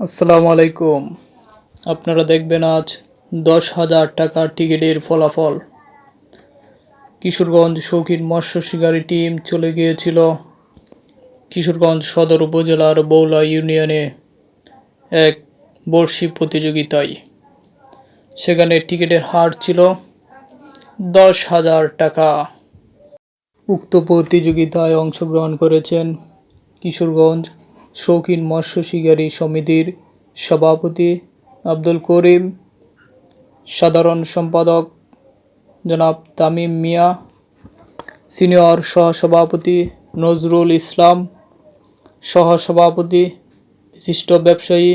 আসসালামু আলাইকুম। আপনারা দেখবেন আজ দশ হাজার টাকার টিকিটের ফলাফল। কিশোরগঞ্জ শৌখিন মৎস্য শিকারী টিম চলে গিয়েছিল কিশোরগঞ্জ সদর উপজেলার বৌলা ইউনিয়নে এক বর্ষি প্রতিযোগিতায়। সেখানে টিকিটের হার ছিল দশ হাজার টাকা। উক্ত প্রতিযোগিতায় অংশগ্রহণ করেছেন কিশোরগঞ্জ শৌখিন মৎস্য শিকারী সমিতির সভাপতি আব্দুল করিম, সাধারণ সম্পাদক জনাব তামিম মিয়া, সিনিয়র সহসভাপতি নজরুল ইসলাম, সহসভাপতি বিশিষ্ট ব্যবসায়ী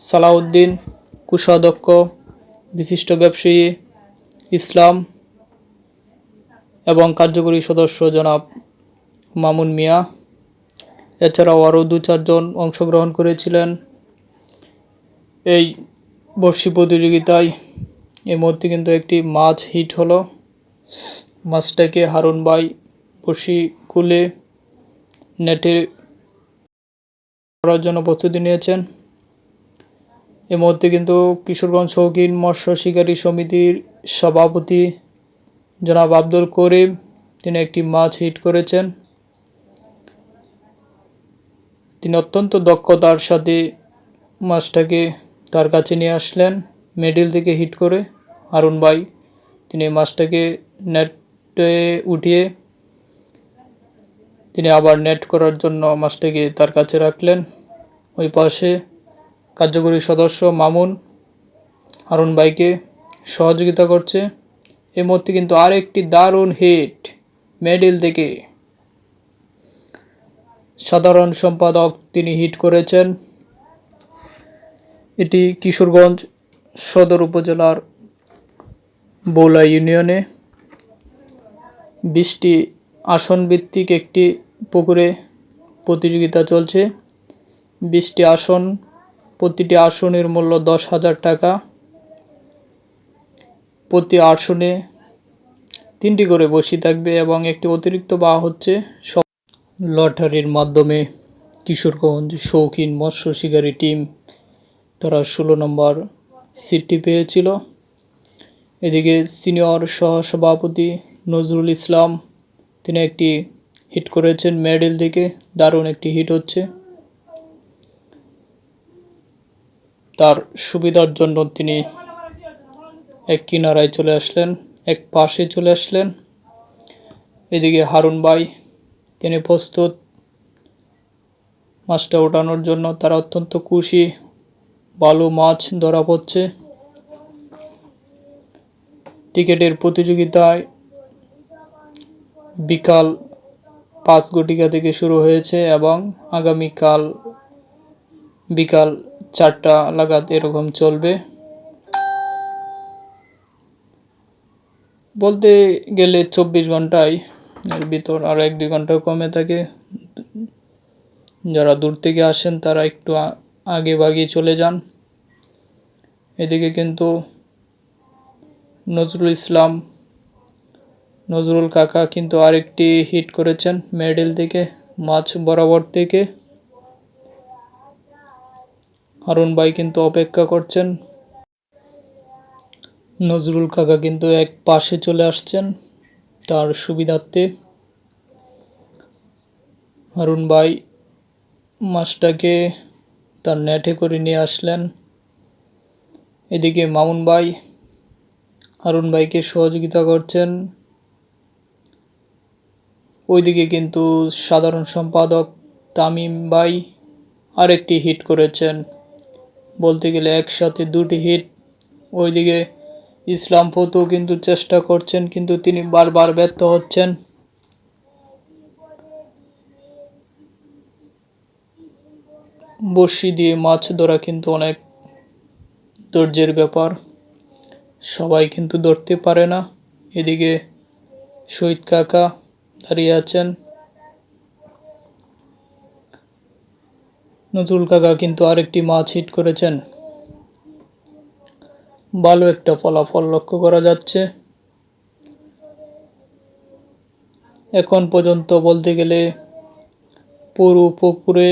সালাউদ্দিন, কোষাধ্যক্ষ বিশিষ্ট ব্যবসায়ী ইসলাম এবং কার্যকরী সদস্য জনাব মামুন মিয়া। এছাড়াও আরও দু চারজন অংশগ্রহণ করেছিলেন। এই বর্ষি প্রতিযোগিতায় এর মধ্যে কিন্তু একটি মাছ হিট হলো। মাছটাকে হারুন ভাই বর্ষি খুলে নেটে করার জন্য প্রস্তুতি নিয়েছেন। এর মধ্যে কিন্তু কিশোরগঞ্জ শৌখিন মৎস্য শিকারী সমিতির সভাপতি জনাব আব্দুল করিম, তিনি একটি মাছ হিট করেছেন। তিনি অত্যন্ত দক্ষতার সাথে মাছটাকে তার কাছে নিয়ে আসলেন, মিডিল থেকে হিট করে। হারুন ভাই, তিনি মাছটাকে নেটে উঠিয়ে তিনি আবার নেট করার জন্য মাছটাকে তার কাছে রাখলেন। ওই পাশে কার্যকরী সদস্য মামুন হারুন ভাইকে সহযোগিতা করছে। এর মধ্যে কিন্তু আরেকটি দারুণ হিট মেডিল থেকে সাধারণ সম্পাদক তিনি হিট করেছেন। এটি কিশোরগঞ্জ সদর উপজেলার বৌলা ইউনিয়নে। বিশটি আসন ভিত্তিক একটি পুকুরে প্রতিযোগিতা চলছে। বিশটি আসন, প্রতিটি আসনের মূল্য দশ হাজার টাকা। প্রতি আসনে তিনটি করে বসি থাকবে এবং একটি অতিরিক্ত বা হচ্ছে লটারির মাধ্যমে কিশোরগঞ্জ শৌখিন মৎস্য শিকারী টিম তারা ষোলো নম্বর সিটটি পেয়েছিল। এদিকে সিনিয়র সহসভাপতি নজরুল ইসলাম, তিনি একটি হিট করেছেন মেডেল থেকে দারুণ একটি হিট হচ্ছে। তার সুবিধার জন্য তিনি এক কিনারায় চলে আসলেন, এক পাশে চলে আসলেন। এদিকে হারুন ভাই তিনি প্রস্তুত। মাছটা ওঠানোর জন্য তারা অত্যন্ত খুশি। ভালো মাছ ধরা পড়ছে। টিকেটের প্রতিযোগিতায় বিকাল পাঁচ গটিকা থেকে শুরু হয়েছে এবং আগামীকাল বিকাল চারটা লাগাত এরকম চলবে। বলতে গেলে চব্বিশ ঘন্টায় এর ভিতর আর এক দুই ঘণ্টা কমে থাকে। যারা দূর থেকে আসেন, তারা একটু আগে বাগিয়ে চলে যান। এদিকে কিন্তু নজরুল ইসলাম, নজরুল কাকা কিন্তু আরেকটি হিট করেছেন মেডেল থেকে, মাছ বরাবর থেকে। হারুন ভাই কিন্তু অপেক্ষা করছেন। নজরুল কাকা কিন্তু এক পাশে চলে আসছেন। তার সুবিধার্থে হারুন ভাই মাছটাকে তার নেটে করে নিয়ে আসলেন। এদিকে মামুন ভাই হারুন ভাইকে সহযোগিতা করছেন। ওইদিকে কিন্তু সাধারণ সম্পাদক তামিম ভাই আরেকটি হিট করেছেন। বলতে গেলে একসাথে দুটি হিট ওইদিকে ইসলাম ফতু কিন্তু চেষ্টা করছেন, কিন্তু তিনি বারবার ব্যর্থ হচ্ছেন। বড়শি দিয়ে মাছ ধরা কিন্তু অনেক ধৈর্যের ব্যাপার। সবাই কিন্তু ধরতে পারে না। এদিকে শহীদ কাকা দাঁড়িয়ে আছেন। নজরুল কাকা কিন্তু আরেকটি মাছ হিট করেছেন। ভালো একটা ফলাফল লক্ষ্য করা যাচ্ছে। এখন পর্যন্ত বলতে গেলে পুরো পুকুরে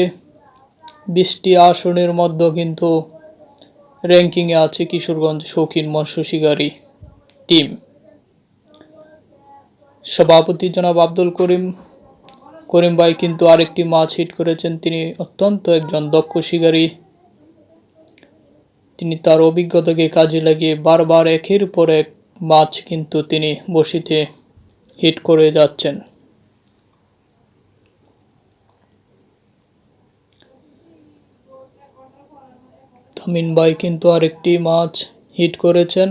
বিশটি আসনের মধ্যে কিন্তু র্যাঙ্কিংয়ে আছে কিশোরগঞ্জ শৌখিন মৎস্য শিকারী টিম সভাপতি জনাব আব্দুল করিম করিম ভাই কিন্তু আরেকটি মাছ হিট করেছেন। তিনি অত্যন্ত একজন দক্ষ শিকারী। তিনি তার অভিজ্ঞতাকে কাজে লাগিয়ে বারবার একের পর এক মাছ কিন্তু তিনি বসিতে হিট করে যাচ্ছেন। তামিন ভাই কিন্তু আরেকটি মাছ হিট করেছেন।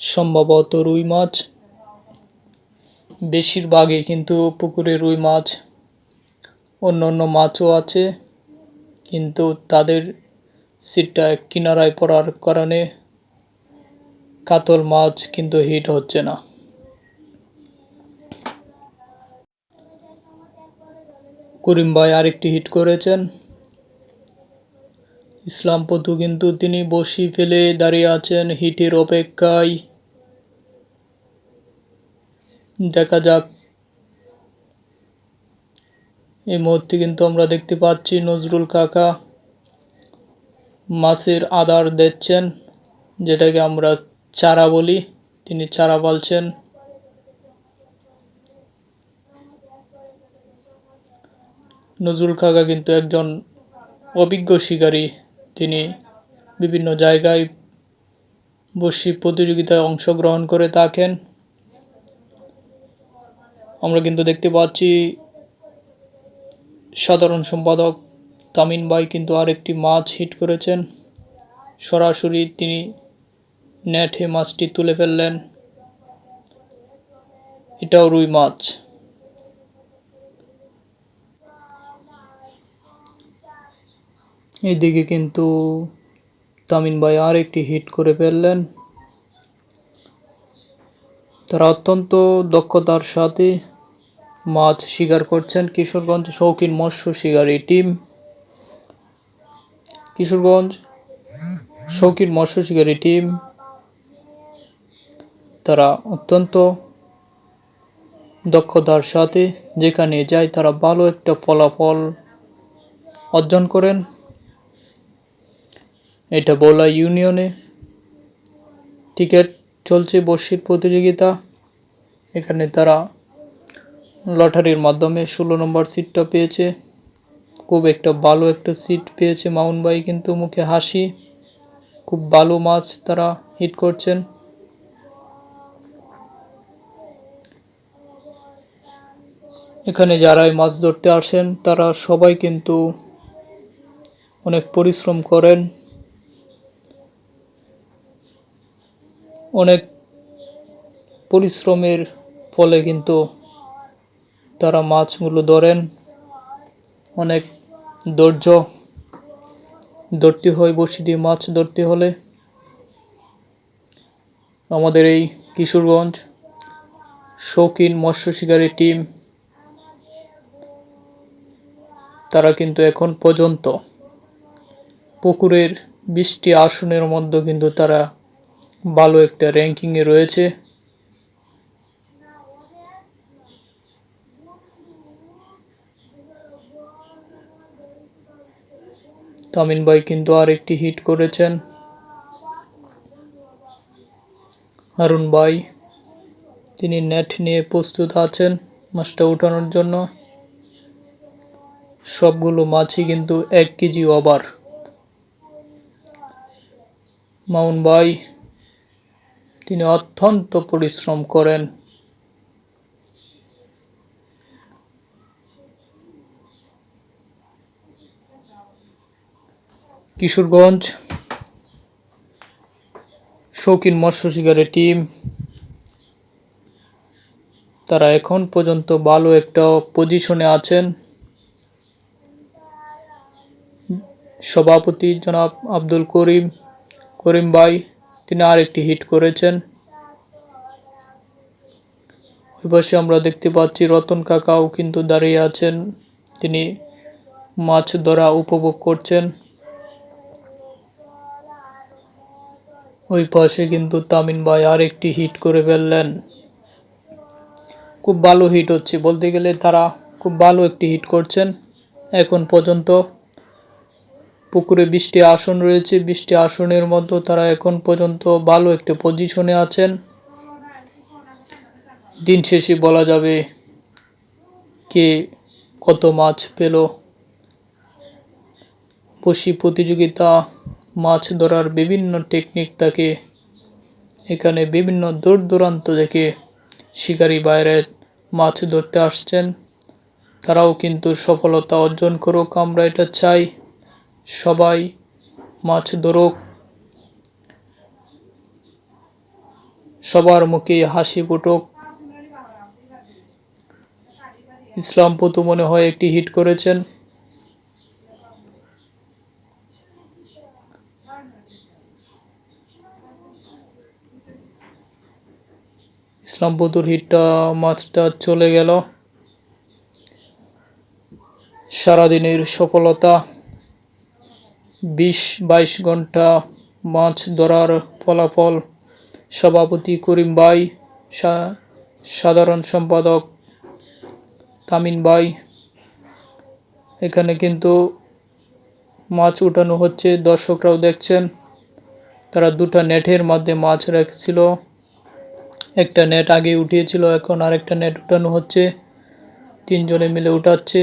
সম্ভবত রুই মাছ। বেশিরভাগই কিন্তু পুকুরে রুই মাছ অন্য অন্য মাছও আছে, কিন্তু তাদের সিটটা কিনারায় পড়ার কারণে কাতল মাছ কিন্তু হিট হচ্ছে না। করিম ভাই আরেকটি হিট করেছেন। ইসলাম পতু কিন্তু তিনি বসি ফেলে দাঁড়িয়ে আছেন হিটের অপেক্ষায়। দেখা যাক এই মুহূর্তে কিন্তু আমরা দেখতে পাচ্ছি নজরুল কাকা মাছের আদার দিচ্ছেন, যেটাকে আমরা চারা বলি। তিনি চারা পালছেন। নজরুল কাকা কিন্তু একজন অভিজ্ঞ শিকারী। তিনি বিভিন্ন জায়গায় বসি প্রতিযোগিতায় অংশগ্রহণ করে থাকেন। আমরা কিন্তু দেখতে পাচ্ছি সাধারণ সম্পাদক তামিন ভাই কিন্তু আরেকটি মাছ হিট করেছেন। সরাসরি তিনি নেটে মাছটি তুলে ফেললেন। এটাও রুই মাছ। এদিকে কিন্তু তামিন ভাই আর একটি হিট করে ফেললেন। তারা অত্যন্ত দক্ষতার সাথে মাছ শিকার করছেন কিশোরগঞ্জ শৌখিন মৎস্য শিকারী টিম। কিশোরগঞ্জ শৌখিন মৎস্য শিকারী টিম, তারা অত্যন্ত দক্ষতার সাথে যেখানে যায় তারা ভালো একটা ফলাফল অর্জন করেন। এটা বলা ইউনিয়নে। টিকিট চলছে বর্ষির প্রতিযোগিতা। এখানে তারা লটারির মাধ্যমে ষোলো নম্বর সিটটা পেয়েছে। খুব একটা ভালো একটা সিট পেয়েছে মাউন ভাই, কিন্তু মুখে হাসি। খুব ভালো মাছ তারা হিট করছেন। এখানে যারাই মাছ ধরতে আসেন, তারা সবাই কিন্তু অনেক পরিশ্রম করেন। অনেক পরিশ্রমের ফলে কিন্তু তারা মাছগুলো ধরেন। অনেক ধৈর্য। ধরতে হয় বসি দিয়ে মাছ ধরতে হলে। আমাদের এই কিশোরগঞ্জ শৌখিন মৎস্য শিকারী টিম তারা কিন্তু এখন পর্যন্ত পুকুরের বিশটি আসনের মধ্যে কিন্তু তারা ভালো একটা র্যাঙ্কিংয়ে রয়েছে। তামিন ভাই কিন্তু আর একটি হিট করেছেন। হারুন ভাই, তিনি নেট নিয়ে প্রস্তুত আছেন মাছটা উঠানোর জন্য। সবগুলো মাছই কিন্তু এক কেজি ওভার মাউন ভাই, তিনি অত্যন্ত পরিশ্রম করেন। কিশোরগঞ্জ, শৌখিন মৎস্য শিকারের টিম। তারা এখন পর্যন্ত ভালো একটা পজিশনে আছেন। সভাপতি জনাব আব্দুল করিম করিম ভাই, তিনি আরেকটি হিট করেছেন। ওই পাশে আমরা দেখতে পাচ্ছি রতন কাকাও কিন্তু দাঁড়িয়ে আছেন। তিনি মাছ ধরা উপভোগ করছেন। ওই পাশে কিন্তু তামিন ভাই আর একটি হিট করে ফেললেন। খুব ভালো হিট হচ্ছে। বলতে গেলে তারা খুব ভালো একটি হিট করছেন। এখন পর্যন্ত পুকুরে বৃষ্টি আসন রয়েছে। বৃষ্টি আসনের মধ্যে তারা এখন পর্যন্ত ভালো একটি পজিশনে আছেন। দিন শেষে বলা যাবে কে কত মাছ পেল। বসি প্রতিযোগিতা মাছ ধরার বিভিন্ন টেকনিক থাকে এখানে বিভিন্ন দূর দূরান্ত থেকে শিকারী বাইরে মাছ ধরতে আসছেন। তারাও কিন্তু সফলতা অর্জন করুক, আমরা এটা চাই। সবাই মাছ ধরুক। সবার মুখে হাসি ফুটুক। ইসলাম পতু মনে হয় একটি হিট করেছেন। ইসলাম পতুর হিটটা, মাছটা চলে গেল। সারাদিনের সফলতা, বিশ বাইশ ঘণ্টা মাছ ধরার ফলাফল। সভাপতি করিম ভাই সাধারণ সম্পাদক তামিন ভাই। এখানে কিন্তু মাছ উঠানো হচ্ছে। দর্শকরাও দেখছেন, তারা দুটা নেটের মধ্যে মাছ রেখেছিল। একটা নেট আগে উঠিয়েছিল, এখন আরেকটা নেট উঠানো হচ্ছে। তিনজনে মিলে উঠাচ্ছে।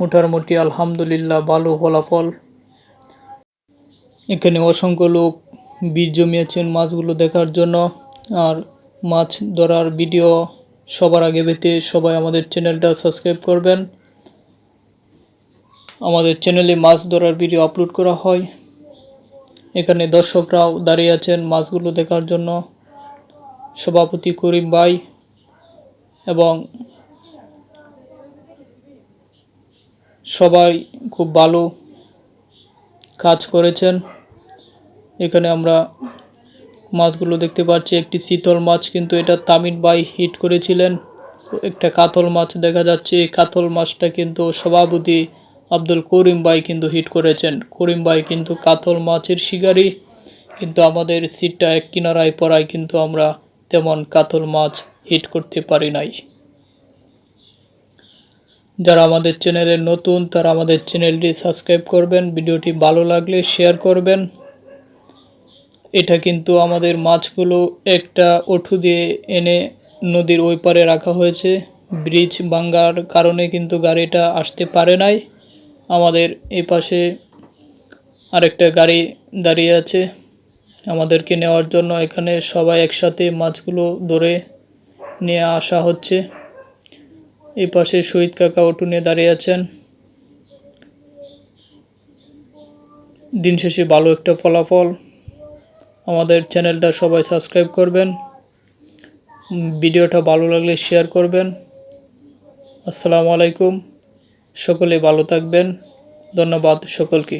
মোটামুটি আলহামদুলিল্লাহ, ভালো ফলাফল। এখানে অসংখ্য লোক বীর জমিয়েছেন মাছগুলো দেখার জন্য। আর মাছ ধরার ভিডিও সবার আগে পেতে সবাই আমাদের চ্যানেলটা সাবস্ক্রাইব করবেন। আমাদের চ্যানেলে মাছ ধরার ভিডিও আপলোড করা হয়। এখানে দর্শকরাও দাঁড়িয়ে আছেন মাছগুলো দেখার জন্য। সভাপতি করিম ভাই এবং সবাই খুব ভালো কাজ করেছেন। এখানে আমরা মাছগুলো দেখতে পাচ্ছি, একটি শীতল মাছ, কিন্তু এটা তামিন ভাই হিট করেছিলেন। একটা কাতল মাছ দেখা যাচ্ছে, এই কাতল মাছটা কিন্তু সভাপতি আব্দুল করিম ভাই কিন্তু হিট করেছেন। করিম ভাই কিন্তু কাতল মাছের শিকারী। কিন্তু আমাদের সিটটা এক কিনারায় পড়ায় কিন্তু আমরা তেমন কাতল মাছ হিট করতে পারি নাই। যারা আমাদের চ্যানেলে নতুন, তারা আমাদের চ্যানেলটি সাবস্ক্রাইব করবেন, ভিডিওটি ভালো লাগলে শেয়ার করবেন। এটা কিন্তু আমাদের মাছগুলো একটা ওঠু দিয়ে এনে নদীর ওই পারে রাখা হয়েছে। ব্রিজ ভাঙ্গার কারণে কিন্তু গাড়িটা আসতে পারে নাই। আমাদের এই পাশে আরেকটা গাড়ি দাঁড়িয়ে আছে। আমাদেরকে নেওয়ার জন্য এখানে সবাই একসাথে মাছগুলো ধরে নিয়ে আসা হচ্ছে। এই পাশে শহীদ কাকা অটু নিয়ে দাঁড়িয়ে আছেন। দিন শেষে ভালো একটা ফলাফল। আমাদের চ্যানেলটা সবাই সাবস্ক্রাইব করবেন। ভিডিওটা ভালো লাগলে শেয়ার করবেন। আসসালামু আলাইকুম। সকলে ভালো থাকবেন। ধন্যবাদ সকলকে।